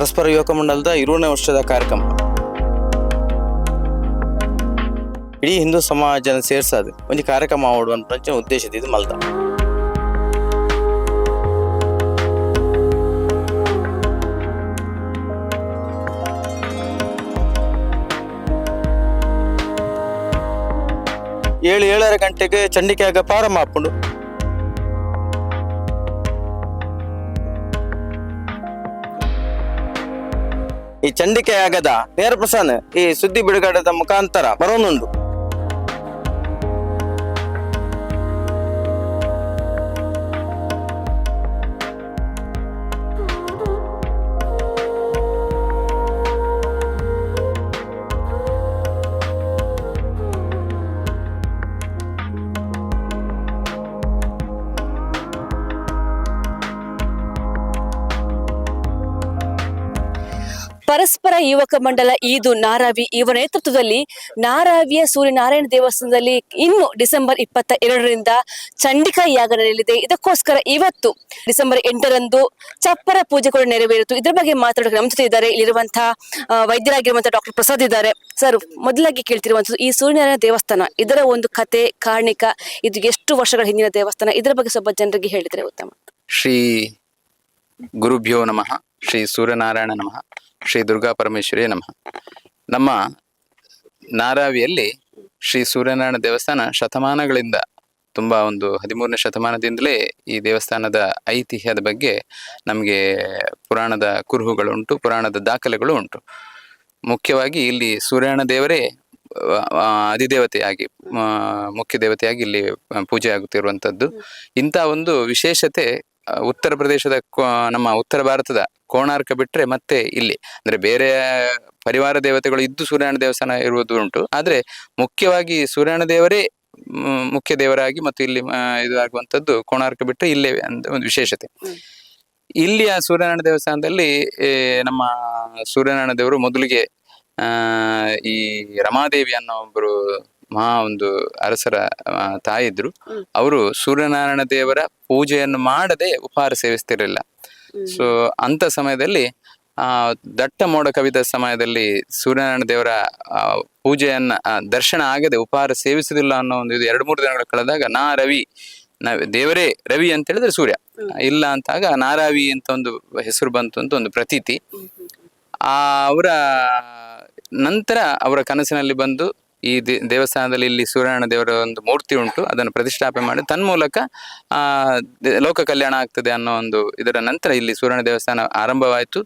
ಪರಸ್ಪರ ಯುವಕ ಮಂಡಲದ ಇರುವನೇ ವರ್ಷದ ಕಾರ್ಯಕ್ರಮ. ಇಡೀ ಹಿಂದೂ ಸಮಾಜನ ಸೇರ್ಸೋದು ಒಂದು ಕಾರ್ಯಕ್ರಮ ಮಾಡುವಂತ ಇದು ಮಲ್ದ. ಏಳು ಏಳರ ಗಂಟೆಗೆ ಚಂಡಿಕೆಯಾಗ ಪ್ರಾರಂಭ ಹಾಕೊಂಡು ಈ ಚಂಡಿಕೆ ಆಗದ ಈ ಸುದ್ದಿ ಬಿಡುಗಡೆದ ಮುಖಾಂತರ ಬರೋನುಂಡು ಪರಸ್ಪರ ಯುವಕ ಮಂಡಲ ಈದು ನಾರಾವಿ. ಇವರ ನೇತೃತ್ವದಲ್ಲಿ ನಾರಾವಿಯ ಸೂರ್ಯನಾರಾಯಣ ದೇವಸ್ಥಾನದಲ್ಲಿ ಇನ್ನು ಡಿಸೆಂಬರ್ ಇಪ್ಪತ್ತ ಎರಡರಿಂದ ಚಂಡಿಕಾ ಯಾಗ ನಡೆಯಲಿದೆ. ಇದಕ್ಕೋಸ್ಕರ ಇವತ್ತು ಡಿಸೆಂಬರ್ ಎಂಟರಂದು ಚಪ್ಪರ ಪೂಜೆ ಕೂಡ ನೆರವೇರಿತು. ಇದರ ಬಗ್ಗೆ ಮಾತಾಡಕ್ಕೆ ನಮ್ಮ ಜೊತೆ ಇದ್ದಾರೆ. ಇಲ್ಲಿರುವಂತಹ ವೈದ್ಯರಾಗಿರುವಂತಹ ಡಾಕ್ಟರ್ ಪ್ರಸಾದ್ ಇದ್ದಾರೆ. ಸರ್, ಮೊದಲಾಗಿ ಕೇಳ್ತಿರುವಂತದ್ದು ಈ ಸೂರ್ಯನಾರಾಯಣ ದೇವಸ್ಥಾನ, ಇದರ ಒಂದು ಕತೆ ಕಾರಣಿಕ ಇದು ಎಷ್ಟು ವರ್ಷಗಳ ಹಿಂದಿನ ದೇವಸ್ಥಾನ, ಇದರ ಬಗ್ಗೆ ಸ್ವಲ್ಪ ಜನರಿಗೆ ಹೇಳಿದ್ರೆ ಉತ್ತಮ. ಶ್ರೀ ಗುರುಭ್ಯೋ ನಮಃ, ಶ್ರೀ ಸೂರ್ಯನಾರಾಯಣ ನಮಃ. ಶ್ರೀ ದುರ್ಗಾ ಪರಮೇಶ್ವರಿ ನಮಃ. ನಮ್ಮ ನಾರಾವಿಯಲ್ಲಿ ಶ್ರೀ ಸೂರ್ಯನಾರಾಯಣ ದೇವಸ್ಥಾನ ಶತಮಾನಗಳಿಂದ ತುಂಬ ಒಂದು ಹದಿಮೂರನೇ ಶತಮಾನದಿಂದಲೇ ಈ ದೇವಸ್ಥಾನದ ಐತಿಹ್ಯದ ಬಗ್ಗೆ ನಮಗೆ ಪುರಾಣದ ಕುರುಹುಗಳು ಉಂಟು, ಪುರಾಣದ ದಾಖಲೆಗಳು ಉಂಟು. ಮುಖ್ಯವಾಗಿ ಇಲ್ಲಿ ಸೂರ್ಯನ ದೇವರೇ ಅಧಿದೇವತೆಯಾಗಿ ಮುಖ್ಯ ದೇವತೆಯಾಗಿ ಇಲ್ಲಿ ಪೂಜೆ ಆಗುತ್ತಿರುವಂಥದ್ದು. ಇಂಥ ಒಂದು ವಿಶೇಷತೆ ಉತ್ತರ ಪ್ರದೇಶದ ನಮ್ಮ ಉತ್ತರ ಭಾರತದ ಕೋಣಾರ್ಕ ಬಿಟ್ರೆ ಮತ್ತೆ ಇಲ್ಲಿ. ಅಂದ್ರೆ ಬೇರೆ ಪರಿವಾರ ದೇವತೆಗಳು ಇದ್ದು ಸೂರ್ಯನಾರಾಯಣ ದೇವಸ್ಥಾನ ಇರುವುದು ಉಂಟು. ಆದ್ರೆ ಮುಖ್ಯವಾಗಿ ಸೂರ್ಯನ ದೇವರೇ ಮುಖ್ಯ ದೇವರಾಗಿ ಮತ್ತು ಇಲ್ಲಿ ಇದು ಆಗುವಂಥದ್ದು ಕೋಣಾರ್ಕ ಬಿಟ್ರೆ ಇಲ್ಲೇ ಅಂತ ಒಂದು ವಿಶೇಷತೆ. ಇಲ್ಲಿಯ ಸೂರ್ಯನಾರಾಯಣ ದೇವಸ್ಥಾನದಲ್ಲಿ ನಮ್ಮ ಸೂರ್ಯನಾರಾಯಣ ದೇವರು ಮೊದಲಿಗೆ ಆ ಈ ರಮಾದೇವಿ ಅನ್ನೋ ಒಬ್ಬರು ಮಹಾ ಒಂದು ಅರಸರ ತಾಯಿದ್ರು. ಅವರು ಸೂರ್ಯನಾರಾಯಣ ದೇವರ ಪೂಜೆಯನ್ನು ಮಾಡದೆ ಉಪಹಾರ ಸೇವಿಸ್ತಿರ್ಲಿಲ್ಲ. ಸೊ ಅಂತ ಸಮಯದಲ್ಲಿ ಆ ದಟ್ಟ ಮೋಡ ಕವಿದ ಸಮಯದಲ್ಲಿ ಸೂರ್ಯನಾರಾಯಣ ದೇವರ ಆ, ಪೂಜೆಯನ್ನ ದರ್ಶನ ಆಗದೆ ಉಪಹಾರ ಸೇವಿಸುವುದಿಲ್ಲ ಅನ್ನೋ ಒಂದು ಇದು ಎರಡು ಮೂರು ದಿನಗಳು ಕಳೆದಾಗ ನಾ ರವಿ ನಾ ದೇವರೇ ರವಿ ಅಂತ ಹೇಳಿದ್ರೆ ಸೂರ್ಯ. ಇಲ್ಲ ಅಂತಾಗ ನಾರಾವಿ ಅಂತ ಒಂದು ಹೆಸರು ಬಂತು ಅಂತ ಒಂದು ಪ್ರತೀತಿ. ಆ ಅವರ ನಂತರ ಅವರ ಕನಸಿನಲ್ಲಿ ಬಂದು ಈ ದೇವಸ್ಥಾನದಲ್ಲಿ ಇಲ್ಲಿ ಸೂರ್ಯನಾರಾಯಣ ದೇವರ ಒಂದು ಮೂರ್ತಿ ಉಂಟು, ಅದನ್ನು ಪ್ರತಿಷ್ಠಾಪನೆ ಮಾಡಿ ತನ್ಮೂಲಕ ಮೂಲಕ ಲೋಕ ಕಲ್ಯಾಣ ಆಗ್ತದೆ ಅನ್ನೋ ಒಂದು ಇದರ ನಂತರ ಇಲ್ಲಿ ಸೂರ್ಯನ ದೇವಸ್ಥಾನ ಆರಂಭವಾಯಿತು.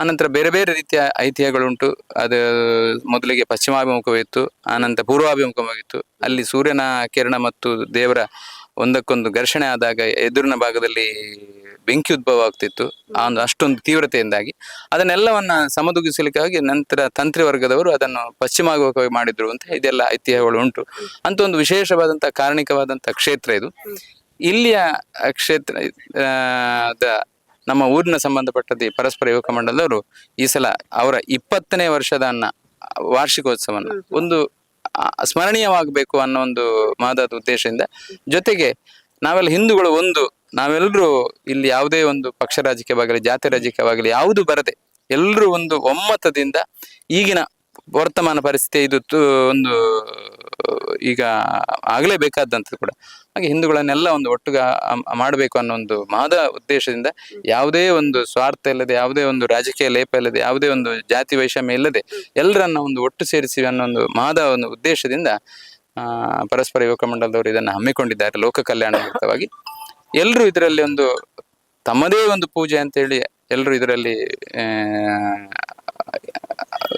ಆನಂತರ ಬೇರೆ ಬೇರೆ ರೀತಿಯ ಐತಿಹ್ಯಗಳುಂಟು. ಅದು ಮೊದಲಿಗೆ ಪಶ್ಚಿಮಾಭಿಮುಖವಿತ್ತು ಆನಂತರ ಪೂರ್ವಾಭಿಮುಖವಾಗಿತ್ತು ಅಲ್ಲಿ ಸೂರ್ಯನ ಕಿರಣ ಮತ್ತು ದೇವರ ಒಂದಕ್ಕೊಂದು ಘರ್ಷಣೆ ಆದಾಗ ಎದುರಿನ ಭಾಗದಲ್ಲಿ ಬೆಂಕಿ ಉದ್ಭವ ಆಗ್ತಿತ್ತು. ಆ ಒಂದು ಅಷ್ಟೊಂದು ತೀವ್ರತೆಯಿಂದಾಗಿ. ಅದನ್ನೆಲ್ಲವನ್ನ ಸಮದುಗಿಸಲಿಕ್ಕಾಗಿ ನಂತರ ತಂತ್ರಿ ವರ್ಗದವರು ಅದನ್ನು ಪಶ್ಚಿಮಾಭಿಮುಖವಾಗಿ ಮಾಡಿದ್ರು ಅಂತ ಇದೆಲ್ಲ ಐತಿಹ್ಯಗಳು ಉಂಟು. ಅಂತ ಒಂದು ವಿಶೇಷವಾದಂತಹ ಕಾರಣಿಕವಾದಂತಹ ಕ್ಷೇತ್ರ ಇದು. ಇಲ್ಲಿಯ ಕ್ಷೇತ್ರ ನಮ್ಮ ಊರಿನ ಸಂಬಂಧಪಟ್ಟದ್ದು ಪರಸ್ಪರ ಯುವಕ ಮಂಡಲದವರು ಈ ಸಲ ಅವರ ಇಪ್ಪತ್ತನೇ ವರ್ಷದ ಅನ್ನ ವಾರ್ಷಿಕೋತ್ಸವನ ಒಂದು ಸ್ಮರಣೀಯವಾಗಬೇಕು ಅನ್ನೋ ಒಂದು ಮಹದಾದ ಉದ್ದೇಶದಿಂದ. ಜೊತೆಗೆ ನಾವೆಲ್ಲ ಹಿಂದೂಗಳು ಒಂದು ನಾವೆಲ್ಲರೂ ಇಲ್ಲಿ ಯಾವುದೇ ಒಂದು ಪಕ್ಷ ರಾಜಕೀಯವಾಗಲಿ, ಜಾತಿ ರಾಜಕೀಯವಾಗಲಿ, ಯಾವುದು ಬರದೆ ಎಲ್ಲರೂ ಒಂದು ಒಮ್ಮತದಿಂದ ಈಗಿನ ವರ್ತಮಾನ ಪರಿಸ್ಥಿತಿ ಇದು ಒಂದು, ಈಗ ಆಗಲೇಬೇಕಾದಂಥದ್ದು ಕೂಡ. ಹಾಗೆ ಹಿಂದೂಗಳನ್ನೆಲ್ಲ ಒಂದು ಒಟ್ಟುಗ ಮಾಡಬೇಕು ಅನ್ನೋ ಒಂದು ಮಹದ ಉದ್ದೇಶದಿಂದ ಯಾವುದೇ ಒಂದು ಸ್ವಾರ್ಥ ಇಲ್ಲದೆ, ಯಾವುದೇ ಒಂದು ರಾಜಕೀಯ ಲೇಪ ಇಲ್ಲದೆ, ಯಾವುದೇ ಒಂದು ಜಾತಿ ವೈಷಮ್ಯ ಇಲ್ಲದೆ ಎಲ್ಲರನ್ನ ಒಂದು ಒಟ್ಟು ಸೇರಿಸಿ ಅನ್ನೋ ಒಂದು ಮಹದ ಒಂದು ಉದ್ದೇಶದಿಂದ ಪರಸ್ಪರ ಯುವಕ ಮಂಡಲದವರು ಇದನ್ನು ಹಮ್ಮಿಕೊಂಡಿದ್ದಾರೆ. ಲೋಕ ಕಲ್ಯಾಣಯುಕ್ತವಾಗಿ ಎಲ್ಲರೂ ಇದರಲ್ಲಿ ಒಂದು ತಮ್ಮದೇ ಒಂದು ಪೂಜೆ ಅಂತ ಹೇಳಿ ಎಲ್ಲರೂ ಇದರಲ್ಲಿ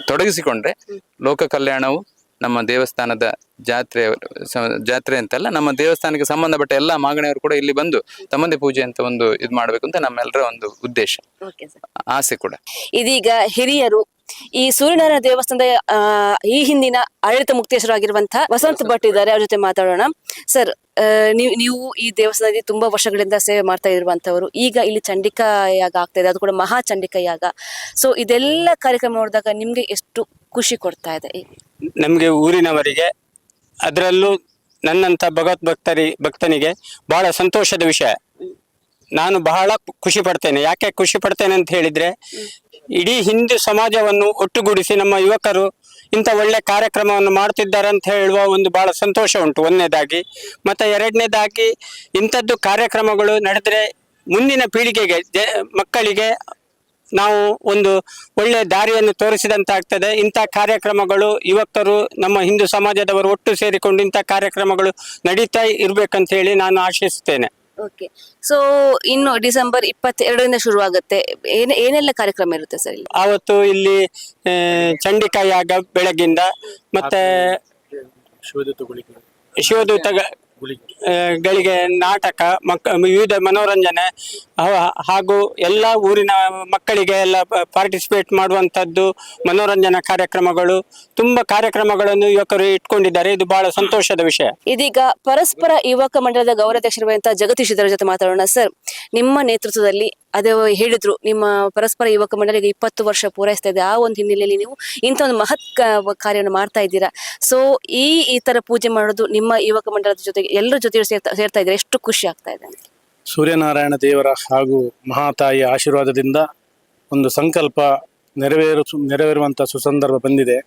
ತೊಡಗಿಸಿಕೊಂಡ್ರೆ ಲೋಕ ಕಲ್ಯಾಣವು ನಮ್ಮ ದೇವಸ್ಥಾನದ ಜಾತ್ರೆ ಜಾತ್ರೆ ಅಂತಲ್ಲ ನಮ್ಮ ದೇವಸ್ಥಾನಕ್ಕೆ ಸಂಬಂಧಪಟ್ಟ ಎಲ್ಲಾ ಮಾಗಣಿಯವರು ಕೂಡ ಇಲ್ಲಿ ಬಂದು ತಮ್ಮದೇ ಪೂಜೆ ಅಂತ ಒಂದು ಇದು ಮಾಡ್ಬೇಕು ಅಂತ ನಮ್ಮೆಲ್ಲರ ಒಂದು ಉದ್ದೇಶ. ಆಸೆ ಕೂಡ. ಇದೀಗ ಹಿರಿಯರು ಈ ಸೂರ್ಯನಾರಾಯಣ ದೇವಸ್ಥಾನದ ಈ ಹಿಂದಿನ ಆಡಳಿತ ಮುಕ್ತೇಶ್ವರಾಗಿರುವಂತಹ ವಸಂತ ಭಟ್ ಇದ್ದಾರೆ, ಅವ್ರ ಜೊತೆ ಮಾತಾಡೋಣ. ಸರ್ ನೀವು ನೀವು ಈ ದೇವಸ್ಥಾನದಲ್ಲಿ ತುಂಬಾ ವರ್ಷಗಳಿಂದ ಸೇವೆ ಮಾಡ್ತಾ ಇರುವಂತವರು ಈಗ ಇಲ್ಲಿ ಚಂಡಿಕಾ ಯಾಗ ಆಗ್ತಾ ಇದೆ, ಅದು ಕೂಡ ಮಹಾ ಚಂಡಿಕಾ ಯಾಗ. ಸೊ ಇದೆಲ್ಲ ಕಾರ್ಯಕ್ರಮ ನೋಡಿದಾಗ ನಿಮ್ಗೆ ಎಷ್ಟು ಖುಷಿ ಕೊಡ್ತಾ ಇದೆ? ನಮಗೆ ಊರಿನವರಿಗೆ, ಅದರಲ್ಲೂ ನನ್ನಂಥ ಭಗವತ್ ಭಕ್ತರಿ, ಭಕ್ತನಿಗೆ ಬಹಳ ಸಂತೋಷದ ವಿಷಯ. ನಾನು ಬಹಳ ಖುಷಿ ಪಡ್ತೇನೆ. ಯಾಕೆ ಖುಷಿ ಪಡ್ತೇನೆ ಅಂತ ಹೇಳಿದ್ರೆ ಇಡೀ ಹಿಂದೂ ಸಮಾಜವನ್ನು ಒಟ್ಟುಗೂಡಿಸಿ ನಮ್ಮ ಯುವಕರು ಇಂಥ ಒಳ್ಳೆ ಕಾರ್ಯಕ್ರಮವನ್ನು ಮಾಡ್ತಿದ್ದಾರೆ ಅಂತ ಹೇಳುವ ಒಂದು ಬಹಳ ಸಂತೋಷ ಉಂಟು. ಒಂದನೇದಾಗಿ, ಮತ್ತೆ ಎರಡನೇದಾಗಿ, ಇಂಥದ್ದು ಕಾರ್ಯಕ್ರಮಗಳು ನಡೆದರೆ ಮುಂದಿನ ಪೀಳಿಗೆಗೆ ಮಕ್ಕಳಿಗೆ ನಾವು ಒಂದು ಒಳ್ಳೆ ದಾರಿಯನ್ನು ತೋರಿಸಿದಂತಾಗ್ತದೆ. ಇಂಥ ಕಾರ್ಯಕ್ರಮಗಳು ಯುವಕರು, ನಮ್ಮ ಹಿಂದೂ ಸಮಾಜದವರು ಒಟ್ಟು ಸೇರಿಕೊಂಡು ಇಂಥ ಕಾರ್ಯಕ್ರಮಗಳು ನಡೀತಾ ಇರಬೇಕಂತ ಹೇಳಿ ನಾನು ಆಶಿಸುತ್ತೇನೆ. ಓಕೆ ಸೊ ಇನ್ನು ಡಿಸೆಂಬರ್ ಇಪ್ಪತ್ತೆರಡರಿಂದ ಶುರುವಾಗುತ್ತೆ. ಏನ್ ಏನೆಲ್ಲ ಕಾರ್ಯಕ್ರಮ ಇರುತ್ತೆ ಸರ್ ಇಲ್ಲಿ? ಆವತ್ತು ಇಲ್ಲಿ ಆ, ಚಂಡಿಕಾ ಯಾಗ ಬೆಳಗಿಂದ ಮತ್ತೆ ಶಿವದೂತ ಗಳಿಗೆ. ನಾಟಕ, ಮಕ್, ವಿವಿಧ ಮನೋರಂಜನೆ ಹಾಗೂ ಎಲ್ಲ ಊರಿನ ಮಕ್ಕಳಿಗೆ ಎಲ್ಲ ಪಾರ್ಟಿಸಿಪೇಟ್ ಮಾಡುವಂಥದ್ದು ಮನೋರಂಜನಾ ಕಾರ್ಯಕ್ರಮಗಳು. ತುಂಬಾ ಕಾರ್ಯಕ್ರಮಗಳನ್ನು ಯುವಕರು ಇಟ್ಕೊಂಡಿದ್ದಾರೆ. ಇದು ಬಹಳ ಸಂತೋಷದ ವಿಷಯ. ಇದೀಗ ಪರಸ್ಪರ ಯುವಕ ಮಂಡಲದ ಗೌರವಾಧ್ಯಕ್ಷರಾದಂತಹ ಜಗದೀಶ್ ಇದರ ಜೊತೆ ಮಾತಾಡೋಣ ಸರ್. ನಿಮ್ಮ ನೇತೃತ್ವದಲ್ಲಿ ಅದೇ ಹೇಳಿದ್ರು, ನಿಮ್ಮ ಪರಸ್ಪರ ಯುವಕ ಮಂಡಳಿಗೆ ಇಪ್ಪತ್ತು ವರ್ಷ ಪೂರೈಸ್ತಾ ಇದೆ. ಆ ಒಂದು ಹಿನ್ನೆಲೆಯಲ್ಲಿ ನೀವು ಇಂಥ ಒಂದು ಮಹತ್ ಕಾರ್ಯವನ್ನು ಮಾಡ್ತಾ ಇದ್ದೀರಾ. ಸೊ ಈ ಈ ತರ ಪೂಜೆ ಮಾಡೋದು ನಿಮ್ಮ ಯುವಕ ಮಂಡಲದ ಜೊತೆಗೆ ಎಲ್ಲರ ಜೊತೆ ಸೇರ್ತಾ ಸೇರ್ತಾ ಇದ್ರೆ ಎಷ್ಟು ಖುಷಿ ಆಗ್ತಾ ಇದೆ. ಸೂರ್ಯನಾರಾಯಣ ದೇವರ ಹಾಗೂ ಮಹಾತಾಯಿಯ ಆಶೀರ್ವಾದದಿಂದ ಒಂದು ಸಂಕಲ್ಪ ನೆರವೇರು ನೆರವೇರುವಂಥ ಸುಸಂದರ್ಭ ಬಂದಿದೆ.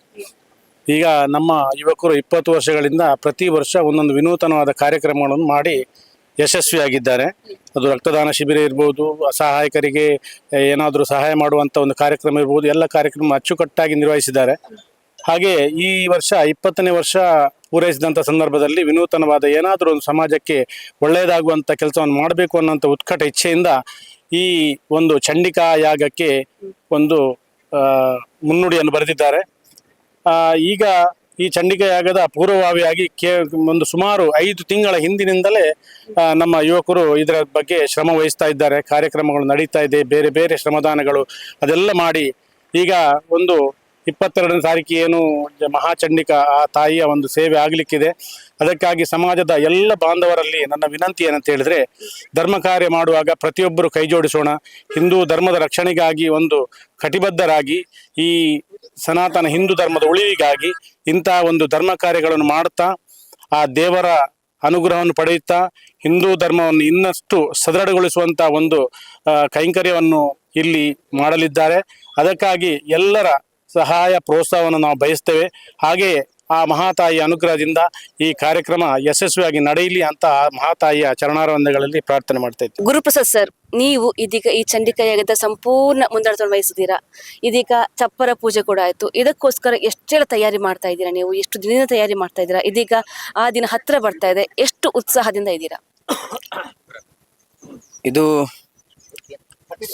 ಈಗ ನಮ್ಮ ಯುವಕರು ಇಪ್ಪತ್ತು ವರ್ಷಗಳಿಂದ ಪ್ರತಿ ವರ್ಷ ಒಂದೊಂದು ವಿನೂತನವಾದ ಕಾರ್ಯಕ್ರಮಗಳನ್ನು ಮಾಡಿ ಯಶಸ್ವಿಯಾಗಿದ್ದಾರೆ. ಅದು ರಕ್ತದಾನ ಶಿಬಿರ ಇರ್ಬೋದು, ಅಸಹಾಯಕರಿಗೆ ಏನಾದರೂ ಸಹಾಯ ಮಾಡುವಂಥ ಒಂದು ಕಾರ್ಯಕ್ರಮ ಇರ್ಬೋದು, ಎಲ್ಲ ಕಾರ್ಯಕ್ರಮ ಅಚ್ಚುಕಟ್ಟಾಗಿ ನಿರ್ವಹಿಸಿದ್ದಾರೆ. ಹಾಗೆ ಈ ವರ್ಷ ಇಪ್ಪತ್ತನೇ ವರ್ಷ ಪೂರೈಸಿದಂಥ ಸಂದರ್ಭದಲ್ಲಿ ವಿನೂತನವಾದ ಏನಾದರೂ ಒಂದು ಸಮಾಜಕ್ಕೆ ಒಳ್ಳೆಯದಾಗುವಂಥ ಕೆಲಸವನ್ನು ಮಾಡಬೇಕು ಅನ್ನೋಂಥ ಉತ್ಕಟ ಇಚ್ಛೆಯಿಂದ ಈ ಒಂದು ಚಂಡಿಕಾ ಯಾಗಕ್ಕೆ ಒಂದು ಮುನ್ನುಡಿಯನ್ನು ಬರೆದಿದ್ದಾರೆ. ಈಗ ಈ ಚಂಡಿಕಾ ಯಾಗದ ಪೂರ್ವಭಾವಿಯಾಗಿ ಕೇ, ಒಂದು ಸುಮಾರು ಐದು ತಿಂಗಳ ಹಿಂದಿನಿಂದಲೇ ನಮ್ಮ ಯುವಕರು ಇದರ ಬಗ್ಗೆ ಶ್ರಮ ವಹಿಸ್ತಾ ಇದ್ದಾರೆ. ಕಾರ್ಯಕ್ರಮಗಳು ನಡೀತಾ ಇದೆ. ಬೇರೆ ಬೇರೆ ಶ್ರಮದಾನಗಳು ಅದೆಲ್ಲ ಮಾಡಿ ಈಗ ಒಂದು ಇಪ್ಪತ್ತೆರಡನೇ ತಾರೀಕು ಏನು ಮಹಾಚಂಡಿಕಾ ಆ ತಾಯಿಯ ಒಂದು ಸೇವೆ ಆಗಲಿಕ್ಕಿದೆ. ಅದಕ್ಕಾಗಿ ಸಮಾಜದ ಎಲ್ಲ ಬಾಂಧವರಲ್ಲಿ ನನ್ನ ವಿನಂತಿ ಏನಂತ ಹೇಳಿದ್ರೆ, ಧರ್ಮ ಕಾರ್ಯ ಮಾಡುವಾಗ ಪ್ರತಿಯೊಬ್ಬರು ಕೈ ಜೋಡಿಸೋಣ. ಹಿಂದೂ ಧರ್ಮದ ರಕ್ಷಣೆಗಾಗಿ ಒಂದು ಕಟಿಬದ್ಧರಾಗಿ, ಈ ಸನಾತನ ಹಿಂದೂ ಧರ್ಮದ ಉಳಿವಿಗಾಗಿ ಇಂತಹ ಒಂದು ಧರ್ಮ ಕಾರ್ಯಗಳನ್ನು ಮಾಡುತ್ತಾ, ಆ ದೇವರ ಅನುಗ್ರಹವನ್ನು ಪಡೆಯುತ್ತಾ, ಹಿಂದೂ ಧರ್ಮವನ್ನು ಇನ್ನಷ್ಟು ಸದೃಢಗೊಳಿಸುವಂಥ ಒಂದು ಕೈಂಕರ್ಯವನ್ನು ಇಲ್ಲಿ ಮಾಡಲಿದ್ದಾರೆ. ಅದಕ್ಕಾಗಿ ಎಲ್ಲರ ಸಹಾಯ ಪ್ರೋತ್ಸಾಹವನ್ನು ನಾವು ಬಯಸ್ತೇವೆ. ಹಾಗೆಯೇ ಆ ಮಹಾತಾಯಿಯ ಅನುಗ್ರಹದಿಂದ ಈ ಕಾರ್ಯಕ್ರಮ ಯಶಸ್ವಿಯಾಗಿ ನಡೆಯಲಿ ಅಂತ ಆ ಮಹಾತಾಯಿಯ ಚರಣಾರವಂದಗಳಲ್ಲಿ ಪ್ರಾರ್ಥನೆ ಮಾಡ್ತಾ ಇದ್ದೇವೆ. ಗುರುಪ್ರಸಾದ್ ಸರ್ ನೀವು ಇದೀಗ ಈ ಚಂಡಿಕಾ ಯಾಗದ ಸಂಪೂರ್ಣ ಮುಂದಾಳತ್ವವನ್ನು ವಹಿಸಿದ್ದೀರಾ? ಇದೀಗ ಚಪ್ಪರ ಪೂಜೆ ಕೂಡ ಆಯ್ತು. ಇದಕ್ಕೋಸ್ಕರ ಎಷ್ಟೆಲ್ಲ ತಯಾರಿ ಮಾಡ್ತಾ ಇದ್ದೀರಾ ನೀವು? ಎಷ್ಟು ದಿನದಿಂದ ತಯಾರಿ ಮಾಡ್ತಾ ಇದ್ದೀರಾ? ಇದೀಗ ಆ ದಿನ ಹತ್ತಿರ ಬರ್ತಾ ಇದೆ. ಎಷ್ಟು ಉತ್ಸಾಹದಿಂದ ಇದ್ದೀರಾ? ಇದು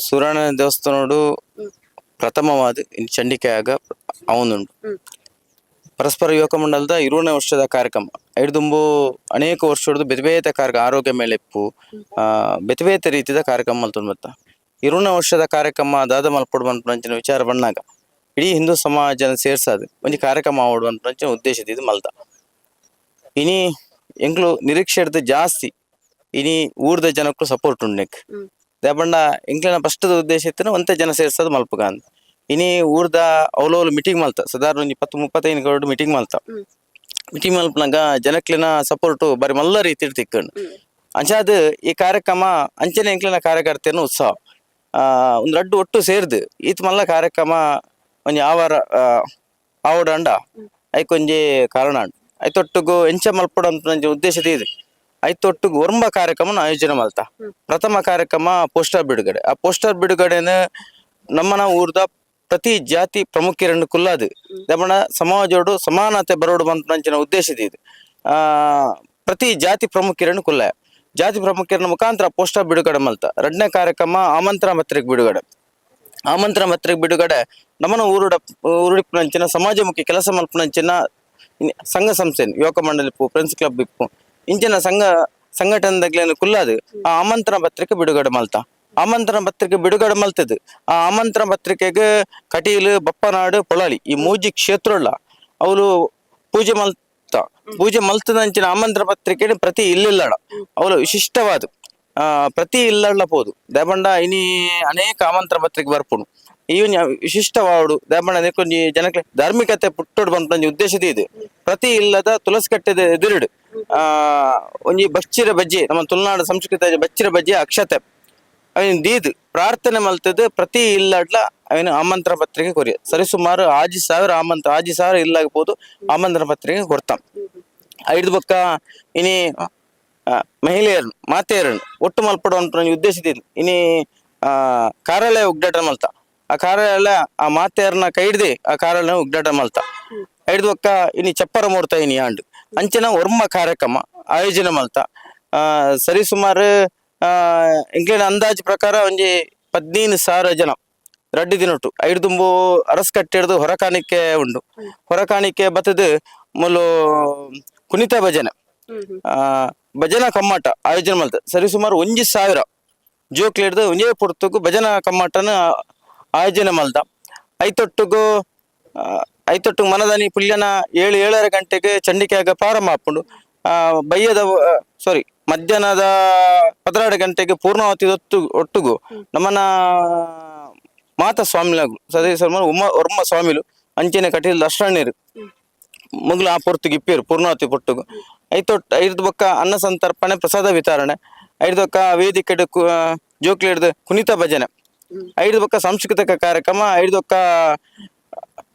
ಸುರಣ ದೇವಸ್ಥಾನೋಡು ಪ್ರಥಮವಾದ ಚಂಡಿಕೆಯಾಗ ಅವನುಂಟು. ಪರಸ್ಪರ ಯುವಕ ಮಂಡಲದ ಇರುವನೇ ವರ್ಷದ ಕಾರ್ಯಕ್ರಮ. ಐಡ್ದುಂಬು ಅನೇಕ ವರ್ಷ ಹಿಡಿದು ಬೆತ್ಬೇತ ಕಾರ್ಯಕ್ರಮ ಆರೋಗ್ಯ ಮೇಲೆಪ್ಪು ಆ ಬೇತೆ ಬೇತೆ ರೀತಿಯ ಕಾರ್ಯಕ್ರಮ ಮಲ್ತೊಂದು ಇರುವನೇ ವರ್ಷದ ಕಾರ್ಯಕ್ರಮ ದಾದ ಮಲ್ಪಡ್ ಬಂದ್ಪಂಚಿನ ವಿಚಾರ ಬಣ್ಣಾಗ. ಇಡೀ ಹಿಂದೂ ಸಮಾಜನ ಸೇರ್ಸಾದ ಒಂಜಿ ಕಾರ್ಯಕ್ರಮ ಆವಡು ಬಂಪಂಚಿನ ಉದ್ದೇಶದ ಇದು ಮಲ್ತ. ಇನಿ ಎಂಕ್ಲು ನಿರೀಕ್ಷೆ ಜಾಸ್ತಿ ಇನಿ ಊರ್ದ ಜನಕ್ಕೂ ಸಪೋರ್ಟ್ ಉಂಡೆಕ್ ದೇಪಂಡ ಎಂಕ್ಲಿನ ಫಸ್ಟ್ದ ಉದ್ದೇಶ ಇತ್ತು ಒಂತೆ ಜನ ಸೇರ್ಸೋದು ಮಲ್ಪಗ ಅಂತ. ಇನಿ ಊರ್ದ ಅವಲೋಲು ಮೀಟಿಂಗ್ ಮಲ್ತ. ಸದಾರು ಒಂದು ಇಪ್ಪತ್ತು ಮುಪ್ಪತ್ತೈದು ಕರೋಡ್ ಮೀಟಿಂಗ್ ಮಲ್ತ. ಮೀಟಿಂಗ್ ಮಲ್ಪನಾಗ ಜನಕ್ಲಿನ ಸಪೋರ್ಟ್ ಬರೀ ಮಲ್ಲ ರೀತಿ ತಿಕ್ಕೊಂಡು ಅಂಚಾದ ಈ ಕಾರ್ಯಕ್ರಮ ಅಂಚನೆ ಎಂಕ್ಲಿನ ಕಾರ್ಯಕರ್ತೆಯನ್ನು ಉತ್ಸವ. ಆ ಒಂದು ರಡ್ಡು ಒಟ್ಟು ಸೇರ್ದು ಈತ ಮಲ್ಲ ಕಾರ್ಯಕ್ರಮ ಒಂಜಿ ಆವಾರ ಆವಡಂಡ ಐಕೊಂಜಿ ಕಾರಣ ಐತೊಟ್ಟುಗು ಎಂಚ ಮಲ್ಪಡ ಅಂತ ಉದ್ದೇಶದ ಇದೆ. ಐತೊಟ್ಟುಗು ಒರ್ಮ ಕಾರ್ಯಕ್ರಮನ ಆಯೋಜನೆ ಮಾಡ್ತಾ. ಪ್ರಥಮ ಕಾರ್ಯಕ್ರಮ ಪೋಸ್ಟರ್ ಬಿಡುಗಡೆ. ಆ ಪೋಸ್ಟರ್ ಬಿಡುಗಡೆನ ನಮ್ಮನ ಊರ್ದ ಪ್ರತಿ ಜಾತಿ ಪ್ರಮುಖರನ್ನು ಕುಲ್ಲಾದು ನಮ್ಮನ ಸಮಾಜೋಡು ಸಮಾನತೆ ಬರೋಡು ಬಂತಂಚಿನ ಉದ್ದೇಶದ ಇದು. ಆ ಪ್ರತಿ ಜಾತಿ ಪ್ರಮುಖರನ್ನು ಕುಲ್ಲ ಜಾತಿ ಪ್ರಮುಖರ ಮುಖಾಂತರ ಪೋಸ್ಟರ್ ಬಿಡುಗಡೆ ಮಲ್ತ ಎರಡನೇ ಕಾರ್ಯಕ್ರಮ ಆಮಂತ್ರಣ ಪತ್ರಿಕೆ ಬಿಡುಗಡೆ. ಆಮಂತ್ರಣ ಪತ್ರಿಕೆ ಬಿಡುಗಡೆ ನಮ್ಮನ ಊರುಡ ಊರುಡಿಪಿನಂಚಿನ ಸಮಾಜಮುಖಿ ಕೆಲಸ ಮಲ್ಪನಂಚಿನ ಸಂಘ ಸಂಸ್ಥೆ ಯುವಕ ಮಂಡಳಿ ಫ್ರೆಂಡ್ಸ್ ಕ್ಲಬ್ ಇಪ್ಪು ಇಂಚಿನ ಸಂಘ, ಸಂಘಟನೆದಾಗ್ಲೇನು ಕುಲ್ಲಾದು ಆ ಆಮಂತ್ರಣ ಪತ್ರಿಕೆ ಬಿಡುಗಡೆ ಮಲ್ತ ಆಮಂತ್ರಣ ಪತ್ರಿಕೆ ಬಿಡುಗಡೆ ಮಲ್ತದ್ದು ಆ ಆಮಂತ್ರಣ ಪತ್ರಿಕೆಗೆ ಕಟೀಲು, ಬಪ್ಪನಾಡು, ಪೊಳಲಿ ಈ ಮೂಜಿ ಕ್ಷೇತ್ರಲ್ಲ ಅವಳು ಪೂಜೆ ಮಲ್ತ ಪೂಜೆ ಮಲ್ತದಂಚಿನ ಆಮಂತ್ರಣ ಪತ್ರಿಕೆ ಪ್ರತಿ ಇಲ್ಲಿಲ್ಲಡ ಅವಳು ವಿಶಿಷ್ಟವಾದ. ಪ್ರತಿ ಇಲ್ಲಡ್ಲ ಪೋದು. ದೇಪಂಡ ಇನಿ ಅನೇಕ ಆಮಂತ್ರಣ ಪತ್ರಿಕೆ ಬರ್ಪುಣು ಇವನ್ ವಿಶಿಷ್ಟವಾಡು ದೇಪಂಡ ನೆಕ್ಕೊಂಜಿ ಜನಕ್ಕೆ ಧಾರ್ಮಿಕತೆ ಪುಟ್ಟೋಡು ಬಂತ ಉದ್ದೇಶದ ಇದು. ಪ್ರತಿ ಇಲ್ಲದ ತುಳಸಿ ಕಟ್ಟೆದ ಎದುರುಡು. ಆ, ಒಂಜಿ ಬಚ್ಚಿರ ಬಜ್ಜಿ, ನಮ್ಮ ತುಳುನಾಡು ಸಂಸ್ಕೃತ ಬಚ್ಚಿರ ಬಜ್ಜಿ ಅಕ್ಷತೆ. ಅವನ ದೀದ್, ಪ್ರಾರ್ಥನೆ ಮಲ್ತದ ಪ್ರತಿ ಇಲ್ಲಡ್ಲ ಅವನು ಆಮಂತ್ರಣ ಪತ್ರಿಕೆ ಕೊರಿಯ. ಸರಿಸುಮಾರು ಆಜಿ ಸಾವಿರ ಆಮಂತ್ರ, ಆಜಿ ಸಾವಿರ ಇಲ್ಲಾಗಬಹುದು ಆಮಂತ್ರ ಪತ್ರಿಕೆ ಕೊಡ್ತಾನ ಐದು ಪಕ್ಕ ಇನಿ ಮಹಿಳೆಯರನ್ನು ಮಾತೆಯರನ್ನು ಒಟ್ಟು ಮಲ್ಪಡುವಂತ ಉದ್ದೇಶದಿಂದ ಇನಿ, ಆ, ಕಾರ್ಯಾಲಯ ಉಗ್ಡಾಟ ಮಲ್ತ. ಆ ಕಾರಲ್ಲ ಆ ಮಾತೆಯರನ್ನ ಕೈ ಹಿಡ್ದಿ ಆ ಕಾರಲ್ಲಿ ಉಗ್ಡಾಟ ಮಲ್ತ ಹಿಡ್ದು ಒಕ್ಕ ಇನಿ ಚಪ್ಪರ ಮೂರ್ತ ಇನಿ ಆಂಡ್. ಅಂಚಿನ ಒರ್ಮ ಕಾರ್ಯಕ್ರಮ ಆಯೋಜನೆ ಮಲ್ತ ಆ ಸರಿಸುಮಾರು ಆ, ಇಂಗ್ಲಿನ ಅಂದಾಜು ಪ್ರಕಾರ ಒಂಜಿ ಪದ್ನೀನು ಸಾವಿರ ಜನ. ರಡ್ಡಿ ದಿನೊಟ್ಟು. ಐದು ತುಂಬು ಅರಸ್ ಕಟ್ಟಿಡ್ದು ಹೊರಕಾಣಿಕೆ ಉಂಡು. ಹೊರಕಾಣಿಕೆ ಬತ್ತದು ಮೊಲು ಕುಣಿತ ಭಜನೆ. ಆ, ಭಜನಾ ಕಮ್ಮಾಟ ಆಯೋಜನೆ ಮಲ್ತ ಸರಿಸುಮಾರು ಒಂಜಿ ಸಾವಿರ. ಜೋಕ್ಲಿ ಹಿಡ್ದು ಒಂಜೇ ಪುರ್ತಕ್ಕೂ ಭಜನಾ ಕಮ್ಮಾಟನ ಆಯೋಜನೆ ಮಲ್ದ ಐತೊಟ್ಟುಗು ಐತೊಟ್ಟು ಮನದನಿ ಪುಲ್ಯನ ಏಳು ಏಳರ ಗಂಟೆಗೆ ಚಂಡಿಕೆಯಾಗ ಪ್ರಾರಂಭ ಆ ಬಯ್ಯದ ಸಾರಿ ಮಧ್ಯಾಹ್ನದ ಹದಿನಾರು ಗಂಟೆಗೆ ಪೂರ್ಣಾವತಿ ಹೊತ್ತು, ಒಟ್ಟುಗು ನಮ್ಮನ ಮಾತ ಸ್ವಾಮಿಲಾಗು ಸದೇ ಸಲ್ಮಾನ್ ಉಮ್ಮ ಸ್ವಾಮಿಲು ಅಂಚಿನ ಕಟೀಲ್ ಅಷ್ಟಣ್ಣೀರು ಮುಗ್ಲು ಆ ಪೊರ್ತುಗೆ ಇಪ್ಪೇರು, ಪೂರ್ಣಾವತಿ ಪೊಟ್ಟುಗು. ಐತೊಟ್ಟು ಐದು ಬೊಕ್ಕ ಅನ್ನ ಸಂತರ್ಪಣೆ, ಪ್ರಸಾದ ವಿತರಣೆ, ಐದು ಬೊಕ್ಕ ವೇದಿಕೆ ಜೋಕ್ಲಿ ಹಿಡಿದು ಕುಣಿತ ಭಜನೆ. ಐದು ಬೊಕ್ಕ ಸಾಂಸ್ಕೃತಿಕ ಕಾರ್ಯಕ್ರಮ, ಐದು ಬೊಕ್ಕ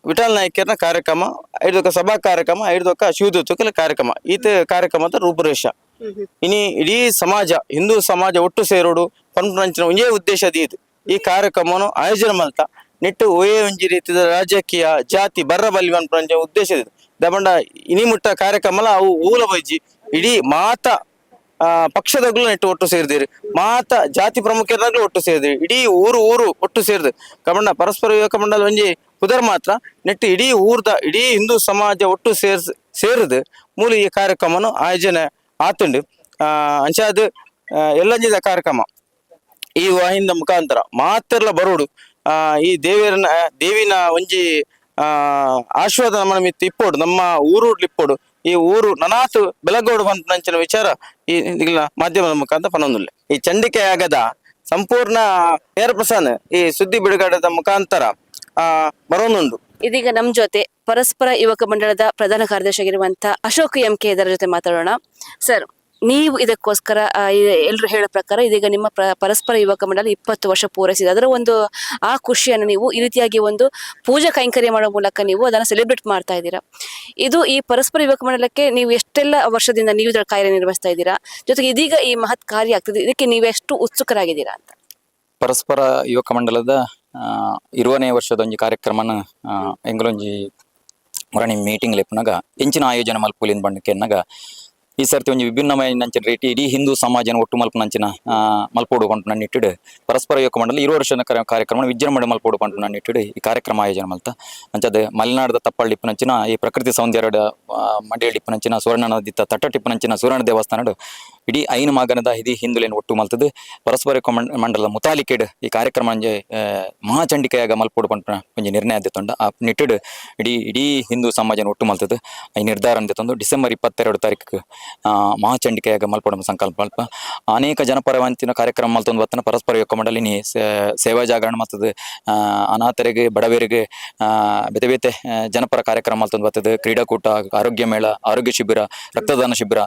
ವಿಠಲ್ ನಾಯ್ಕರ್ನ ಕಾರ್ಯಕ್ರಮ, ಐದು ಬೊಕ್ಕ ಸಭಾ ಕಾರ್ಯಕ್ರಮ, ಐದು ಬೊಕ್ಕ ಶಿವದೂತಕಲ ಕಾರ್ಯಕ್ರಮ. ಈತ ಕಾರ್ಯಕ್ರಮದ ರೂಪುರೇಷ. ಇನಿ ಇಡೀ ಸಮಾಜ, ಹಿಂದೂ ಸಮಾಜ ಒಟ್ಟು ಸೇರೋಡು ಪಂಪಂಚಿನ ಒಂದೇ ಉದ್ದೇಶದ ಇದು. ಈ ಕಾರ್ಯಕ್ರಮವನ್ನು ಆಯೋಜನೆ ಮಾಡ್ತಾ, ನೆಟ್ಟು ಒಯೇ ಒಂಜಿ ರೀತಿಯ ರಾಜಕೀಯ, ಜಾತಿ, ಬರ್ರ ಬಲ್ಲಿ ಪಂಪಂಚ ಉದ್ದೇಶದ ದಬಂಡ ಇನಿ ಮುಟ್ಟ ಕಾರ್ಯಕ್ರಮ ಅವು ಊಲ ಬೈಜಿ ಇಡೀ ಮಾತ ಆ ಪಕ್ಷದಾಗ್ಲೂ ನೆಟ್ಟು ಒಟ್ಟು ಸೇರಿದಿರಿ ಮಾತ, ಜಾತಿ ಪ್ರಮುಖರಾಗ್ಲೂ ಒಟ್ಟು ಸೇರಿದಿರಿ ಇಡೀ ಊರು ಊರು ಒಟ್ಟು ಸೇರಿದ್ರು ಕಮಂಡ, ಪರಸ್ಪರ ವಿವೇಕ ಮಂಡಲ ಒಂಜಿ ಕುದರ್ ಮಾತ್ರ, ನೆಟ್ಟು ಇಡೀ ಊರ್ದ, ಇಡೀ ಹಿಂದೂ ಸಮಾಜ ಒಟ್ಟು ಸೇರ್ ಸೇರಿದು. ಮೂಲ ಈ ಕಾರ್ಯಕ್ರಮನು ಆಯೋಜನೆ ಆತುಂಡು. ಆ ಅಂಚಾದ್ ಎಲ್ಲಂಜಿದ ಕಾರ್ಯಕ್ರಮ. ಈ ವಾಹಿನಿದ ಮುಖಾಂತರ ಮಾತೆರ್ಲ ಬರೋಡು. ಆ, ಈ ದೇವಿಯರನ ದೇವಿನ ಒಂಜಿ, ಆ, ಆಶೀರ್ವಾದ ನಮ್ಮ ಮಿತ್ತ ಇಪ್ಪೋಡು. ನಮ್ಮ ಊರು ಇಪ್ಪೋಡು ಈ ಊರು ನನಾತು ಬೆಳಗೋಡು ಬಂತ ನಂಚಿನ ವಿಚಾರ ಈ ಮಾಧ್ಯಮದ ಮುಖಾಂತರ ಪನೊಂದುಲ್ಲೆ. ಈ ಚಂಡಿಕೆ ಆಗದ ಸಂಪೂರ್ಣ ಏರ್ ಪ್ರಸಾದ್ ಈ ಸುದ್ದಿ ಬಿಡುಗಡೆದ ಮುಖಾಂತರ, ಆ ಬರೋನುಂಡು ಇದೀಗ ನಮ್ ಜೊತೆ ಪರಸ್ಪರ ಯುವಕ ಮಂಡಳದ ಪ್ರಧಾನ ಕಾರ್ಯದರ್ಶಿಯಾಗಿರುವಂತ ಅಶೋಕ್ ಎಂ ಕೆ ಇದರ ಜೊತೆ ಮಾತಾಡೋಣ. ಸರ್ ನೀವು ಇದಕ್ಕೋಸ್ಕರ ಎಲ್ಲರೂ ಹೇಳೋ ಪ್ರಕಾರ ಇದೀಗ ನಿಮ್ಮ ಪರಸ್ಪರ ಯುವಕ ಮಂಡಲ ಇಪ್ಪತ್ತು ವರ್ಷ ಪೂರೈಸಿದೆ. ಅದರ ಒಂದು, ಆ ಖುಷಿಯನ್ನು ನೀವು ಈ ರೀತಿಯಾಗಿ ಒಂದು ಪೂಜಾ ಕೈಂಕರ್ಯ ಮಾಡೋ ಮೂಲಕ ನೀವು ಅದನ್ನು ಸೆಲೆಬ್ರೇಟ್ ಮಾಡ್ತಾ ಇದ್ದೀರಾ. ಇದು ಈ ಪರಸ್ಪರ ಯುವಕ ಮಂಡಲಕ್ಕೆ ನೀವು ಎಷ್ಟೆಲ್ಲ ವರ್ಷದಿಂದ ನೀವು ಇದರ ಕಾರ್ಯನಿರ್ವಹಿಸ್ತಾ ಇದ್ದೀರಾ? ಜೊತೆಗೆ ಇದೀಗ ಈ ಮಹತ್ ಕಾರ್ಯ ಆಗ್ತದೆ. ಇದಕ್ಕೆ ನೀವು ಎಷ್ಟು ಉತ್ಸುಕರಾಗಿದ್ದೀರಾ ಅಂತ? ಪರಸ್ಪರ ಯುವಕ ಮಂಡಲದ ಇರುವನೇ ವರ್ಷದ ಒಂಜಿ ಕಾರ್ಯಕ್ರಮನ ಮುರಣಿ ಮೀಟಿಂಗ್ ಲೆಪ್ಪನಾಗ ಎಂಚಿನ ಆಯೋಜನೆ ಮಲ್ಪುಲಿಂದ ಬಣ್ಣಕ್ಕೆ ಎನ್ನಗ ಈ ಸರ್ತಿ ಒಂಜಿ ವಿಭಿನ್ನಮಯ ನಂಚಿನ ರೀತಿ ಇಡೀ ಹಿಂದೂ ಸಮಾಜನ ಒಟ್ಟು ಮಲ್ಪ ನಂಚಿನ ಆ, ಮಲ್ಪೋಡು ಕೊಂಡು ನನ್ನ ಇಟ್ಟಿಡು. ಪರಸ್ಪರ ಯುವಕ ಮಂಡಲ ಇರುವ ವರ್ಷದ ಕರ- ಕಾರ್ಯಕ್ರಮ ವಿಜೃಂಭಣೆ ಮಲ್ಪೋಡು ಕೊಂಡು ನನ್ನ ಇಟ್ಟಿಡು. ಈ ಕಾರ್ಯಕ್ರಮ ಆಯೋಜನೆ ಮಲ್ತ. ಅಂಚದ ಮಲೆನಾಡದ ತಪ್ಪಳ್ಳಿ ನಂಚಿನ ಈ ಪ್ರಕೃತಿ ಸೌಂದರ್ಯದ ಡಿಪ್ಪು ನಂಚಿನ ಸುವರ್ಣ ನದಿತ್ತ ತಟ್ಟಟಿಪ್ಪ ನಂಚಿನ ಸುವರ್ಣ ದೇವಸ್ಥಾನಡು ಇಡೀ. ಐನು ಮಾಗನದ ಇದಿ ಹಿಂದುಲೇನು ಒಟ್ಟು ಮಲ್ತದು. ಪರಸ್ಪರ ಮಂಡಲ ಮಂಡಲದ ಮುತಾಲಿಕೆಡ್ ಈ ಕಾರ್ಯಕ್ರಮ ಮಹಾಚಂಡಿಕೆಯಾಗ ಮಲ್ಪೋಡು ಕೊಂಡು ಒಂಜಿ ನಿರ್ಣಯ ಆದಿತ್ತೊಂಡ ಆ ನಿಟ್ಟಿಡು. ಇಡೀ ಇಡೀ ಹಿಂದೂ ಸಮಾಜನ ಒಟ್ಟು ಮಲ್ತದು. ಈ ನಿರ್ಧಾರ ಅಂದಿತ್ತೊಂದು ಡಿಸೆಂಬರ್ ಇಪ್ಪತ್ತೆರಡು ತಾರೀಕು ಮಹಾಚಂಡಿಕೆಯಾಗ ಮಲ್ಪಡ ಸಂಕಲ್ಪ. ಮಲ್ಪ ಅನೇಕ ಜನಪರ ವಂತಿನ ಕಾರ್ಯಕ್ರಮ ಮಲ್ತೊಂದು ಬತ್ತನ ಪರಸ್ಪರ ಯೋಗ ಮಂಡಲಿನಿ ಸೇ- ಸೇವಾ ಜಾಗರಣ ಮತ್ತದ ಅನಾಥರಿಗೆ, ಬಡವರಿಗೆ ಬೇತೆ ಬೇತೆ ಜನಪರ ಕಾರ್ಯಕ್ರಮ ಮಲ್ತೊಂದು ಬರ್ತದೆ ಕ್ರೀಡಾಕೂಟ, ಆರೋಗ್ಯ ಮೇಳ, ಆರೋಗ್ಯ ಶಿಬಿರ, ರಕ್ತದಾನ ಶಿಬಿರ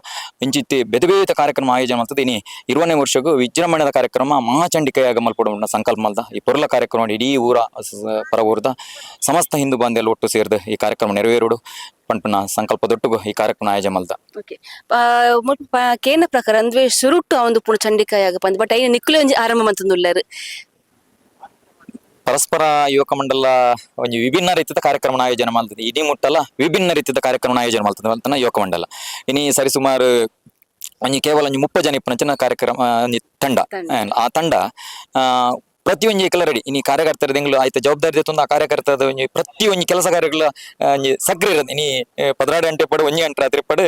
ಇಂಚಿತ್ತಿ ಬೇತೆ ಬೇತೆ ಕಾರ್ಯಕ್ರಮ ಆಯೋಜನೆ ಮಾಡ್ತದೆ ಇನಿ ಇರುವನೇ ವರ್ಷಕ್ಕೂ ವಿಜೃಂಭಣೆದ ಕಾರ್ಯಕ್ರಮ ಮಹಾಚಂಡಿಕೆಯಾಗ ಮಲ್ಪಡ ಸಂಕಲ್ಪ ಮಲ್ದ. ಈ ಪೊರ್ಲ ಕಾರ್ಯಕ್ರಮ ಇಡೀ ಊರ ಪರ ಊರದ ಸಮಸ್ತ ಹಿಂದೂ ಬಾಂಧವ್ಯ ಒಟ್ಟು ಸೇರಿದ ಈ ಕಾರ್ಯಕ್ರಮ ನೆರವೇರುಡು ಪಂಪನ ದೊಟ್ಟು ಈ ಕಾರ್ಯಕ್ರಮ ಆಯೋಜನೆ ಮಲ್ದ ಓಕೆ ಕೇನ ಪ್ರಕಾರ ಅಂದ್ರೆ ಸುರುಟ್ಟು ಒಂದು ಪುಣ ಚಂಡಿಕಾಯಾಗ ಬಂದ್ ಬಟ್ ಐನ ನಿಕ್ಕುಲೆ ಒಂಜಿ ಆರಂಭ ಮಂತಂದುಲ್ಲಾರು ಪರಸ್ಪರ ಯುವಕ ಮಂಡಲ ಒಂಜಿ ವಿಭಿನ್ನ ರೀತಿಯ ಕಾರ್ಯಕ್ರಮ ಆಯೋಜನೆ ಮಾಡ್ತದೆ. ಇಡೀ ಮುಟ್ಟಲ್ಲ ವಿಭಿನ್ನ ರೀತಿಯ ಕಾರ್ಯಕ್ರಮ ಆಯೋಜನೆ ಮಾಡ್ತದೆ ಅಂತ ಯುವಕ ಮಂಡಲ. ಇನಿ ಸರಿಸುಮಾರು ಒಂಜಿ ಕೇವಲ ಒಂಜಿ ಮುಪ್ಪ ಜನ ಇಪ್ಪನ ಕಾರ್ಯಕ್ರಮ ಒಂಜಿ ತಂಡ. ಆ ತಂಡ ಆ, ಕಲರಡಿ ಇನಿ ಕಾರ್ಯಕರ್ತರ ತಿಂಗಳು ಆಯ್ತು ಜವಾಬ್ದಾರಿ ತೊಂದು ಆ ಕಾರ್ಯಕರ್ತರ ಒಂಜಿ ಕೆಲಸ ಕಾರ್ಯಗಳ ಸಕ್ರಿಯ ಇರೋದು. ಇನಿ ಆ, ಅಂಟೆ ಪಡು ಒಂಜಿ ಗಂಟೆ ರಾತ್ರಿ ಪಡು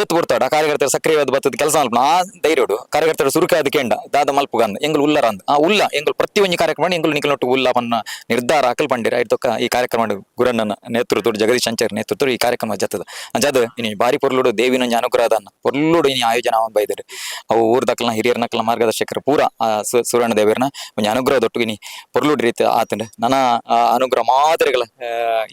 ಏತ್ ಬಿಡ್ತಾಡ ಆ ಕಾರ್ಯಕರ್ತರ ಸಕ್ರಿಯವಾದ ಬತ್ತದ ಕೆಲಸ ಮಲ್ಪ. ಆ ಧೈರ್ಯಡು ಕಾರ್ಯಕರ್ತರ ಸುರುಕ ಅದ ಕೇಂಡ ದಾದ ಮಲ್ಪುಗಂದ ಎಂಗಳು ಉಲ್ಲರ ಅಂದ್. ಆ ಉಲ್ಲ ಎಂಗಳು ಪ್ರತಿ ಒಂಜಿ ಕಾರ್ಯಕ್ರಮ ಎಂಗಳು ನಿಖಲೊಟ್ಟು ಉಲ್ಲ ಪನ್ನ ನಿರ್ಧಾರ ಹಾಕಲ್ ಪಂಡಿರ. ಆಯ್ತೊಕ್ಕ ಈ ಕಾರ್ಯಕ್ರಮ ಗುರಣ್ಣನ ನೇತೃತ್ವ ಜಗದೀಶ್ ಅಂಚಾರ್ ನೇತೃತ್ವ ಈ ಕಾರ್ಯಕ್ರಮ ಜತದ ಜದ ಇನಿ ಬಾರಿ ಪೊರ್ಲುಡು ದೇವಿನ ಅನುಗ್ರಹ ಅದಾನ ಪೊರ್ಲುಡು ಇನಿ ಆಯೋಜನ ಬೈದರು. ಅವು ಊರ್ದಕ್ಲ ಹಿರಿಯರ್ನಕ್ಲ ಮಾರ್ಗದರ್ಶಕರು ಪೂರ ಸುವರ್ಣ ದೇವರನ ಒಂಜಿ ಅನುಗ್ರಹ ದೊಟ್ಟುಗೆ ನೀ ಪೊರ್ಲುಡ್ ರೀತಿ ಆತಂಡ. ನನ್ನ ಅನುಗ್ರಹ ಮಾದರಿಗಳ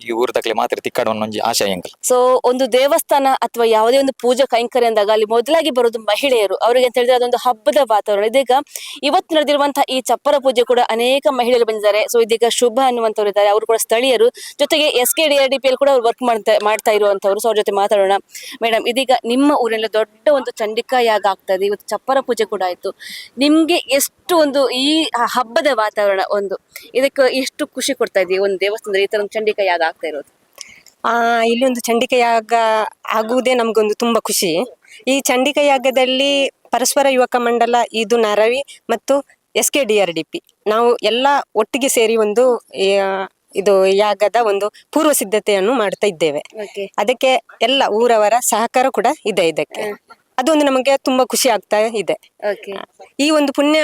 ಈ ಊರ ತಕ್ಲೆ ಮಾತ್ರ ತಿಕ್ಕಾಡವನ್ನ ಒಂಜಿ ಆಶಯ ಸೊ ಒಂದು ದೇವಸ್ಥಾನ ಅಥವಾ ಯಾವುದೇ ಒಂದು ಪೂಜಾ ಕೈಂಕರ್ಯ ಅಂದಾಗ ಅಲ್ಲಿ ಮೊದಲಾಗಿ ಬರೋದು ಮಹಿಳೆಯರು. ಅವರಿಗೆ ಅಂತ ಹೇಳಿದ್ರೆ ಅದೊಂದು ಹಬ್ಬದ ವಾತಾವರಣ. ಇದೀಗ ಇವತ್ತು ನಡೆದಿರುವಂತಹ ಈ ಚಪ್ಪರ ಪೂಜೆ ಕೂಡ ಅನೇಕ ಮಹಿಳೆಯರು ಬಂದಿದ್ದಾರೆ. ಸೊ ಇದೀಗ ಶುಭ ಅನ್ನುವಂಥವ್ರು ಇದ್ದಾರೆ. ಅವರು ಕೂಡ ಸ್ಥಳೀಯರು. ಜೊತೆಗೆ S K D R D P L ಕೂಡ ಅವ್ರು ವರ್ಕ್ ಮಾಡ್ತಾ ಮಾಡ್ತಾ ಇರುವಂತವ್ರು ಸೊ ಅವ್ರ ಜೊತೆ ಮಾತಾಡೋಣ. ಮೇಡಮ್ ಇದೀಗ ನಿಮ್ಮ ಊರಿನಲ್ಲಿ ದೊಡ್ಡ ಒಂದು ಚಂಡಿಕಾ ಯಾಗ ಆಗ್ತದೆ ಇವತ್ತು ಚಪ್ಪರ ಪೂಜೆ ಕೂಡ ಆಯ್ತು. ನಿಮ್ಗೆ ಎಷ್ಟು ಒಂದು ಈ ಹಬ್ಬದ ವಾತಾವರಣ ಒಂದು. ಇದಕ್ಕೆ ಎಷ್ಟು ಖುಷಿ ಕೊಡ್ತಾ ಇದೆಯಾ? ಒಂದು ದೇವಸ್ಥಾನ ಈ ತರ ಒಂದು ಚಂಡಿಕಾ ಯಾಗ ಆಗ್ತಾ ಇರೋದು? ಆ ಇಲ್ಲಿ ಒಂದು ಚಂಡಿಕ ಯಾಗ ಆಗುವುದೇ ನಮಗೊಂದು ತುಂಬಾ ಖುಷಿ. ಈ ಚಂಡಿಕಾ ಯಾಗದಲ್ಲಿ ಪರಸ್ಪರ ಯುವಕ ಮಂಡಲ ಇದು ನರವಿ ಮತ್ತು S K D R D P. ನಾವು ಎಲ್ಲ ಒಟ್ಟಿಗೆ ಸೇರಿ ಒಂದು ಇದು ಯಾಗದ ಒಂದು ಪೂರ್ವ ಸಿದ್ಧತೆಯನ್ನು ಮಾಡ್ತಾ ಇದ್ದೇವೆ. ಅದಕ್ಕೆ ಎಲ್ಲ ಊರವರ ಸಹಕಾರ ಕೂಡ ಇದೆ ಇದಕ್ಕೆ. ಅದೊಂದು ನಮಗೆ ತುಂಬಾ ಖುಷಿ ಆಗ್ತಾ ಇದೆ. ಈ ಒಂದು ಪುಣ್ಯ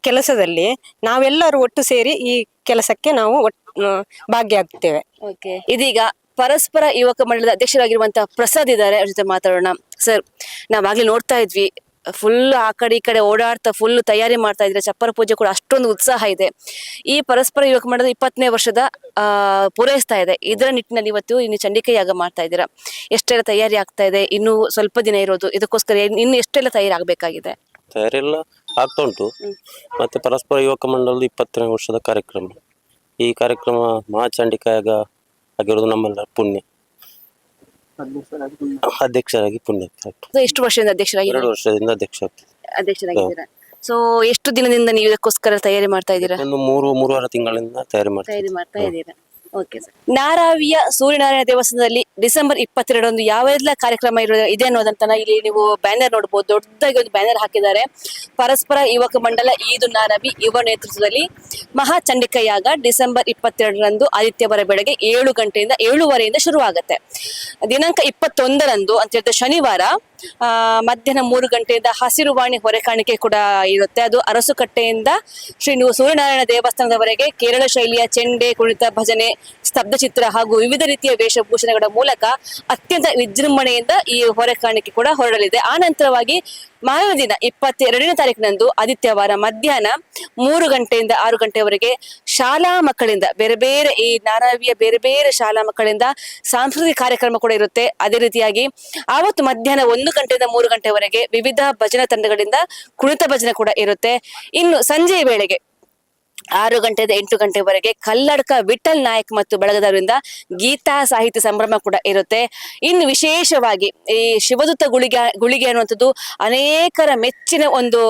ಕೆಲಸದಲ್ಲಿ ನಾವೆಲ್ಲರೂ ಒಟ್ಟು ಸೇರಿ ಈ ಕೆಲಸಕ್ಕೆ ನಾವು ಭಾಗ್ಯ ಆಗ್ತೇವೆ. ಇದೀಗ ಪರಸ್ಪರ ಯುವಕ ಮಂಡಳದ ಅಧ್ಯಕ್ಷರಾಗಿರುವಂತಹ ಪ್ರಸಾದ್ ಇದ್ದಾರೆ. ಅವ್ರ ಜೊತೆ ಮಾತಾಡೋಣ. ಸರ್ ನಾವಾಗ್ಲೇ ನೋಡ್ತಾ ಇದ್ವಿ ಫುಲ್ ಆ ಕಡೆ ಈ ಕಡೆ ಓಡಾಡ್ತಾ ಫುಲ್ ತಯಾರಿ ಮಾಡ್ತಾ ಇದ್ರೆ ಚಪ್ಪರ ಪೂಜೆ ಕೂಡ ಅಷ್ಟೊಂದು ಉತ್ಸಾಹ ಇದೆ. ಈ ಪರಸ್ಪರ ಯುವಕ ಮಾಡಿದ್ರೆ ಇಪ್ಪತ್ತನೇ ವರ್ಷದ ಪೂರೈಸ್ತಾ ಇದೆ. ಇದರ ನಿಟ್ಟಿನಲ್ಲಿ ಇವತ್ತು ಇನ್ನು ಚಂಡಿಕೆ ಯಾಗ ಮಾಡ್ತಾ ಇದ್ದೀರಾ. ಎಷ್ಟೆಲ್ಲ ತಯಾರಿ ಆಗ್ತಾ ಇದೆ? ಇನ್ನು ಸ್ವಲ್ಪ ದಿನ ಇರೋದು. ಇದಕ್ಕೋಸ್ಕರ ಇನ್ನು ಎಷ್ಟೆಲ್ಲ ತಯಾರಿ ಆಗ್ಬೇಕಾಗಿದೆ? ತಯಾರೆಲ್ಲ ಆಗ್ತಾ ಉಂಟು. ಮತ್ತೆ ಪರಸ್ಪರ ಯುವಕ ಮಂಡಲದ ಇಪ್ಪತ್ತನೇ ವರ್ಷದ ಕಾರ್ಯಕ್ರಮ. ಈ ಕಾರ್ಯಕ್ರಮ ಮಹಾಚಂಡಿಕಾಯಾಗ ಆಗಿರೋದು ನಮ್ಮೆಲ್ಲ ಪುಣ್ಯ. ಅಧ್ಯಕ್ಷರಾಗಿ ಪುಣ್ಯ. ಎಷ್ಟು ವರ್ಷದಿಂದ ಅಧ್ಯಕ್ಷರಾಗಿ ಎರಡು ವರ್ಷದಿಂದ ಅಧ್ಯಕ್ಷ ಅಧ್ಯಕ್ಷರಾಗಿದ್ದೀರಾ? ಸೊ ಎಷ್ಟು ದಿನದಿಂದ ನೀವು ಇದಕ್ಕೋಸ್ಕರ ತಯಾರಿ ಮಾಡ್ತಾ ಇದ್ದೀರಾ? ಒಂದು ಮೂರು ಮೂರುವರೆ ತಿಂಗಳಿಂದ ತಯಾರಿ ಮಾಡ್ತಾ ಇದ್ದೀರಾ? ಓಕೆ ನಾರಾವಿಯ ಸೂರ್ಯನಾರಾಯಣ ದೇವಸ್ಥಾನದಲ್ಲಿ ಡಿಸೆಂಬರ್ ಇಪ್ಪತ್ತೆರಡರಂದು ಯಾವೆಲ್ಲ ಕಾರ್ಯಕ್ರಮ ಇರೋ ಇದೆ ಅನ್ನೋದಂತನ ಇಲ್ಲಿ ನೀವು ಬ್ಯಾನರ್ ನೋಡಬಹುದು ದೊಡ್ಡದಾಗಿ ಒಂದು ಬ್ಯಾನರ್ ಹಾಕಿದ್ದಾರೆ. ಪರಸ್ಪರ ಯುವಕ ಮಂಡಲ ಈದು ನಾರಾವಿ ಯುವ ನೇತೃತ್ವದಲ್ಲಿ ಮಹಾ ಚಂಡಿಕ ಯಾಗ ಡಿಸೆಂಬರ್ ಇಪ್ಪತ್ತೆರಡರಂದು ಆದಿತ್ಯವಾರ ಬೆಳಗ್ಗೆ ಏಳು ಗಂಟೆಯಿಂದ ಏಳುವರೆಯಿಂದ ಶುರುವಾಗುತ್ತೆ. ದಿನಾಂಕ ಇಪ್ಪತ್ತೊಂದರಂದು ಅಂತ ಹೇಳಿದ್ರೆ ಶನಿವಾರ ಮಧ್ಯಾಹ್ನ ಮೂರು ಗಂಟೆಯಿಂದ ಹಸಿರುವಾಣಿ ಹೊರೆ ಕಾಣಿಕೆ ಕೂಡ ಇರುತ್ತೆ. ಅದು ಅರಸುಕಟ್ಟೆಯಿಂದ ಶ್ರೀ ಸೂರ್ಯನಾರಾಯಣ ದೇವಸ್ಥಾನದವರೆಗೆ ಕೇರಳ ಶೈಲಿಯ ಚೆಂಡೆ, ಕುಣಿತ, ಭಜನೆ, ಸ್ತಬ್ಧ ಚಿತ್ರ ಹಾಗೂ ವಿವಿಧ ರೀತಿಯ ವೇಷಭೂಷಣಗಳ ಮೂಲಕ ಅತ್ಯಂತ ವಿಜೃಂಭಣೆಯಿಂದ ಈ ಹೊರೆ ಕಾಣಿಕೆ ಕೂಡ ಹೊರಡಲಿದೆ. ಆ ಮಾರನೇ ದಿನ ಇಪ್ಪತ್ತೆರಡನೇ ತಾರೀಕಿನಂದು ಆದಿತ್ಯವಾರ ಮಧ್ಯಾಹ್ನ ಮೂರು ಗಂಟೆಯಿಂದ ಆರು ಗಂಟೆವರೆಗೆ ಶಾಲಾ ಮಕ್ಕಳಿಂದ, ಬೇರೆ ಬೇರೆ ಈ ನಾರಾವಿಯ ಬೇರೆ ಬೇರೆ ಶಾಲಾ ಮಕ್ಕಳಿಂದ ಸಾಂಸ್ಕೃತಿಕ ಕಾರ್ಯಕ್ರಮ ಕೂಡ ಇರುತ್ತೆ. ಅದೇ ರೀತಿಯಾಗಿ ಆವತ್ತು ಮಧ್ಯಾಹ್ನ ಒಂದು ಗಂಟೆಯಿಂದ ಮೂರು ಗಂಟೆವರೆಗೆ ವಿವಿಧ ಭಜನಾ ತಂಡಗಳಿಂದ ಕುಣಿತ ಭಜನೆ ಕೂಡ ಇರುತ್ತೆ. ಇನ್ನು ಸಂಜೆಯ ವೇಳೆಗೆ ಆರು ಗಂಟೆಯಿಂದ ಎಂಟು ಗಂಟೆವರೆಗೆ ಕಲ್ಲಡ್ಕ ವಿಠಲ್ ನಾಯಕ್ ಮತ್ತು ಬಳಗದವರಿಂದ ಗೀತಾ ಸಾಹಿತ್ಯ ಸಂಭ್ರಮ ಕೂಡ ಇರುತ್ತೆ. ಇನ್ನು ವಿಶೇಷವಾಗಿ ಈ ಶಿವದೂತ ಗುಳಿಗೆ ಗುಳಿಗೆ ಅನ್ನುವಂಥದ್ದು ಅನೇಕರ ಮೆಚ್ಚಿನ ಒಂದು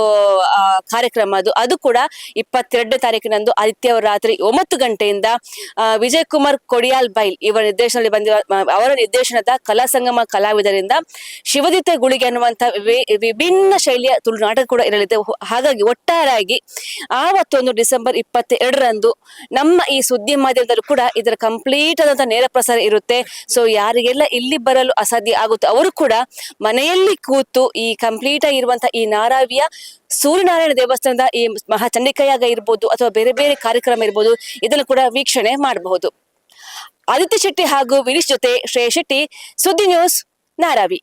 ಕಾರ್ಯಕ್ರಮ ಅದು. ಅದು ಕೂಡ ಇಪ್ಪತ್ತೆರಡನೇ ತಾರೀಕಿನಂದು ಆದಿತ್ಯವಾರ ರಾತ್ರಿ ಒಂಬತ್ತು ಗಂಟೆಯಿಂದ ವಿಜಯ್ ಕುಮಾರ್ ಕೊಡಿಯಾಲ್ ಬೈಲ್ ಇವರ ನಿರ್ದೇಶನದಲ್ಲಿ ಬಂದಿರುವ ಅವರ ನಿರ್ದೇಶನದ ಕಲಾ ಸಂಗಮ ಕಲಾವಿದರಿಂದ ಶಿವದೂತ ಗುಳಿಗೆ ಅನ್ನುವಂಥ ವಿಭಿನ್ನ ಶೈಲಿಯ ತುಳು ನಾಟಕ ಕೂಡ ಇರಲಿದೆ. ಹಾಗಾಗಿ ಒಟ್ಟಾರೆಯಾಗಿ ಆವತ್ತೊಂದು ಡಿಸೆಂಬರ್ ಇಪ್ಪತ್ತೆರಡರಂದು ನಮ್ಮ ಈ ಸುದ್ದಿ ಮಾಧ್ಯಮದಲ್ಲೂ ಕೂಡ ಇದರ ಕಂಪ್ಲೀಟ್ ಆದಂತಹ ನೇರ ಪ್ರಸಾರ ಇರುತ್ತೆ. ಸೊ ಯಾರಿಗೆಲ್ಲ ಇಲ್ಲಿ ಬರಲು ಅಸಾಧ್ಯ ಆಗುತ್ತೆ ಅವರು ಕೂಡ ಮನೆಯಲ್ಲಿ ಕೂತು ಈ ಕಂಪ್ಲೀಟ್ ಆಗಿರುವಂತಹ ಈ ನಾರಾವಿಯ ಸೂರ್ಯನಾರಾಯಣ ದೇವಸ್ಥಾನದ ಈ ಮಹಾಚಂಡಿಕಯಾಗ ಇರ್ಬೋದು ಅಥವಾ ಬೇರೆ ಬೇರೆ ಕಾರ್ಯಕ್ರಮ ಇರ್ಬೋದು, ಇದನ್ನು ಕೂಡ ವೀಕ್ಷಣೆ ಮಾಡಬಹುದು. ಆದಿತ್ಯ ಶೆಟ್ಟಿ ಹಾಗೂ ವಿನೀಶ್ ಜೊತೆ ಶ್ರೇಯ ಶೆಟ್ಟಿ, ಸುದ್ದಿ ನ್ಯೂಸ್ ನಾರಾವಿ.